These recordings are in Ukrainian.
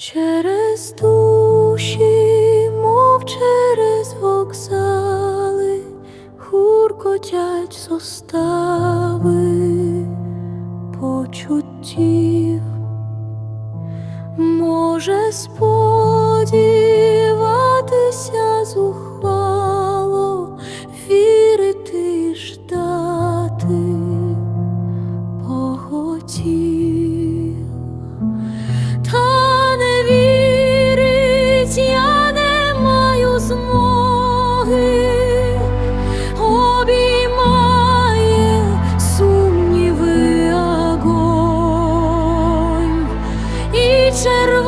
через душі, мов через вокзали, хуркотять состави почуттів. Може сподіватися cerro.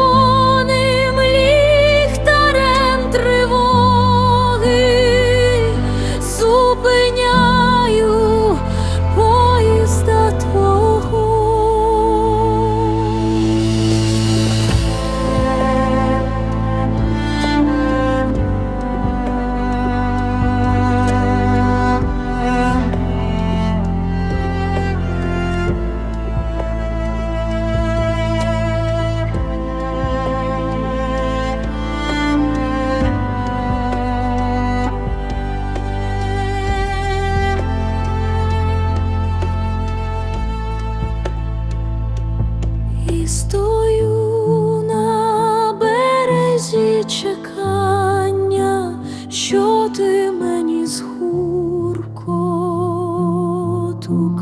Березі чекання, що ти мені з гуркоту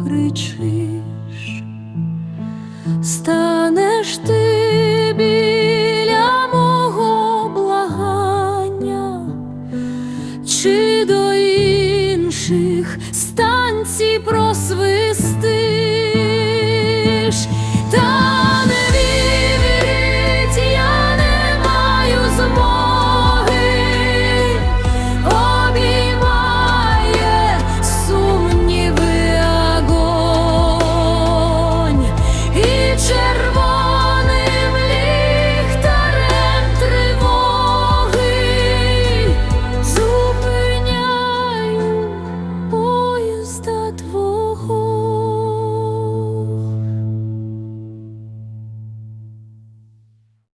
кричиш, станеш ти мого благання, чи до інших станцій просвистиш,